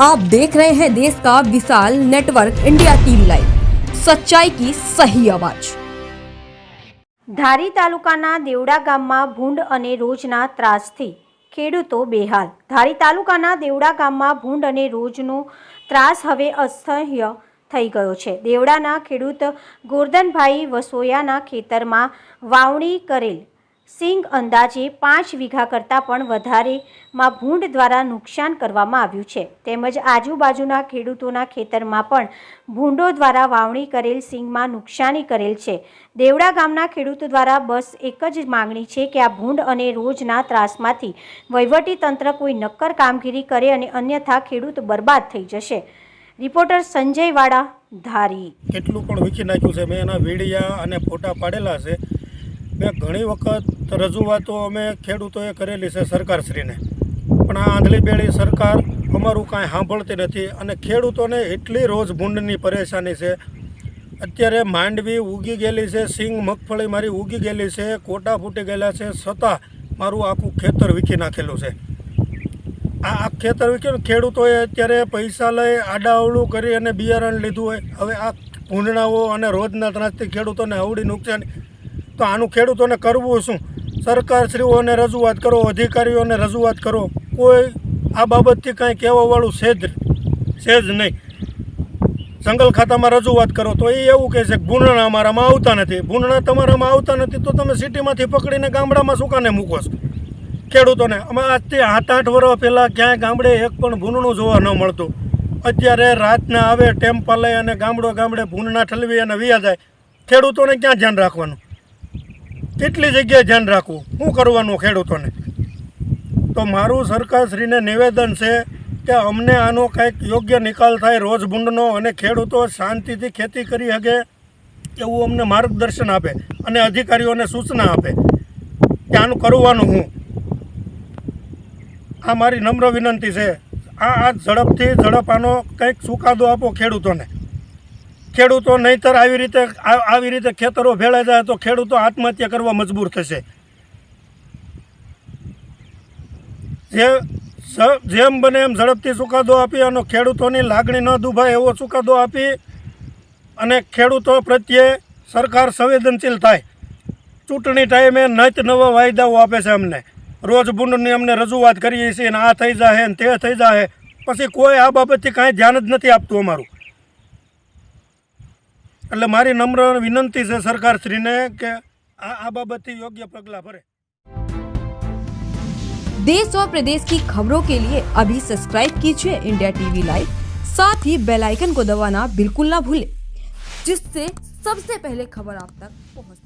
आप देख रहे हैं देश का विशाल नेटवर्क इंडिया टीवी लाइव सच्चाई की सही आवाज ધારી તાલુકાના દેવડા ગામમાં ભૂંડ અને રોજના ત્રાસથી ખેડૂતો બેહાલ ધારી તાલુકાના દેવડા ગામમાં ભૂંડ અને રોજનો ત્રાસ હવે અસહ્ય થઈ ગયો છે દેવડાના ખેડૂત ગોરધનભાઈ વસોયાના ખેતરમાં વાવણી કરેલ સિંગ અંદાજે પાંચ વીઘા કરતાં પણ વધારેમાં ભૂંડ દ્વારા નુકસાન કરવામાં આવ્યું છે. તેમજ આજુબાજુના ખેડૂતોના ખેતરમાં પણ ભૂંડો દ્વારા વાવણી કરેલ સિંગમાં નુકસાની કરેલ છે. દેવડા ગામના ખેડૂતો દ્વારા બસ એક જ માંગણી છે કે આ ભૂંડ અને રોજના ત્રાસમાંથી વહીવટી તંત્ર કોઈ નક્કર કામગીરી કરે અને અન્યથા ખેડૂત બરબાદ થઈ જશે. રિપોર્ટર સંજય વાડા, ધારી. કેટલું પણ વીખી નાખ્યું છે. મેં એના વિડીયા અને ફોટા પાડેલા છે. મેં ઘણી વખત રજૂઆતો અમે ખેડૂતોએ કરેલી છે સરકારશ્રીને. પણ આ આંધળીબેળી સરકાર અમારું કાંઈ સાંભળતી નથી અને ખેડૂતોને એટલી રોજ ભૂંડની પરેશાની છે. અત્યારે માંડવી ઉગી ગયેલી છે, સિંગ, મગફળી મારી ઉગી ગયેલી છે, કોટા ફૂટી ગયેલા છે છતાં મારું આખું ખેતર વીખી નાખેલું છે. આ આ ખેતર વીખ્યું ખેડૂતોએ અત્યારે પૈસા લઈ આડાઅવળું કરી અને બિયારણ લીધું હોય. હવે આ ભૂંડણાઓ અને રોજના ત્રાસથી ખેડૂતોને અવળી નુકસાન તો આનું ખેડૂતોને કરવું શું? સરકારશ્રીઓને રજૂઆત કરો, અધિકારીઓને રજૂઆત કરો. કોઈ આ બાબતથી કાંઈ કહેવાવાળું છે જ છે જ નહીં. જંગલ ખાતામાં રજૂઆત કરો તો એ એવું કહે છે કે ભૂંડણા અમારામાં આવતા નથી. ભૂંડણા તમારામાં આવતા નથી તો તમે સિટીમાંથી પકડીને ગામડામાં સુકાને કાને મૂકો છો? ખેડૂતોને. અમે આજથી સાત આઠ વર્ષ પહેલાં ક્યાંય ગામડે એક પણ ભૂંડણું જોવા ન મળતું. અત્યારે રાતના આવે, ટેમ્પા લઈ અને ગામડો ગામડે ભૂંડણા ઠલવી અને વ્યા જાય. ખેડૂતોને ક્યાં ધ્યાન રાખવાનું? કેટલી જગ્યાએ ધ્યાન રાખવું? શું કરવાનું ખેડૂતોને. તો મારું સરકારશ્રીને નિવેદન છે કે અમને આનો કંઈક યોગ્ય નિકાલ થાય, રોજ ભૂંડનો અને ખેડૂતો શાંતિથી ખેતી કરી શકે એવું અમને માર્ગદર્શન આપે અને અધિકારીઓને સૂચના આપે કે આનું કરવાનું હું. આ મારી નમ્ર વિનંતી છે. આ આ ઝડપથી ઝડપ આનો કંઈક ચુકાદો આપો ખેડૂતોને. ખેડૂતો નહીંતર આવી રીતે આવી રીતે ખેતરો ભેળાઈ જાય તો ખેડૂતો આત્મહત્યા કરવા મજબૂર થશે. જે જેમ બને એમ ઝડપથી ચુકાદો આપી અને ખેડૂતોની લાગણી ન દુભાય એવો ચુકાદો આપી અને ખેડૂતો પ્રત્યે સરકાર સંવેદનશીલ થાય. ચૂંટણી ટાઈમે નત નવા વાયદાઓ આપે છે અમને. રોજ બુંડની અમને રજૂઆત કરીએ છીએ ને આ થઈ જાય ને તે થઈ જાય પછી કોઈ આ બાબતથી કાંઈ ધ્યાન જ નથી આપતું અમારું. એટલે મારી નમ્ર વિનંતી છે સરકારશ્રીને કે આ આ બાબતથી યોગ્ય પગલાં ભરે देश और प्रदेश की खबरों के लिए अभी सब्सक्राइब कीजिए इंडिया टीवी लाइव साथ ही बेल आइकन को दबाना बिल्कुल ना भूलें जिससे सबसे पहले खबर आप तक पहुंच सके